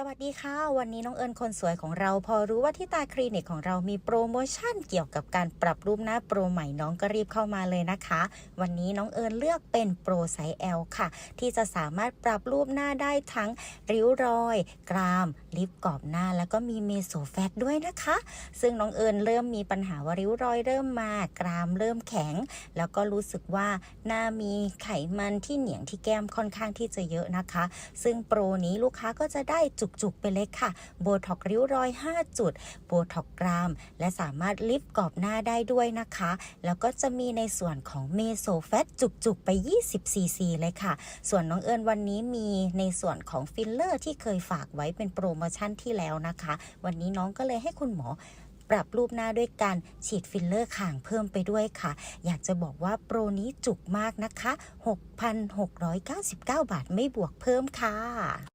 สวัสดีค่ะ วันนี้น้องเอิญคนสวยของเรา พอรู้ว่าที่ตาคลินิกของเรามีโปรโมชั่นเกี่ยวกับการปรับรูปหน้าโปรใหม่น้องก็รีบเข้ามาเลยนะคะ วันนี้น้องเอิญเลือกเป็นโปรไซส์ L ค่ะ ที่จะสามารถปรับรูปหน้าได้ทั้งริ้วรอย กราม ลิปกรอบหน้า แล้วก็มีเมโซแฟตด้วยนะคะ ซึ่งน้องเอิญเริ่มมีปัญหาว่าริ้วรอยเริ่มมากรามเริ่มแข็ง แล้วก็รู้สึกว่าหน้ามีไขมันที่เหนียงที่แก้มค่อนข้างที่จะเยอะนะคะ ซึ่งโปรนี้ลูกค้าก็จะได้จุจุกๆ ไปเลยค่ะ โบท็อกริ้วรอย 5 จุด โบท็อกกราม และสามารถลิฟต์กรอบหน้าได้ด้วยนะคะ แล้วก็จะมีในส่วนของเมโซแฟตจุกๆ ไป 20 ซีซีเลยค่ะ ส่วนน้องเอิญวันนี้มีในส่วนของฟิลเลอร์ที่เคยฝากไว้เป็นโปรโมชั่นที่แล้วนะคะ วันนี้น้องก็เลยให้คุณหมอปรับรูปหน้าด้วยการฉีดฟิลเลอร์ข่างเพิ่มไปด้วยค่ะ อยากจะบอกว่าโปรนี้จุกมากนะคะ 6,699 บาทไม่บวกเพิ่มค่ะ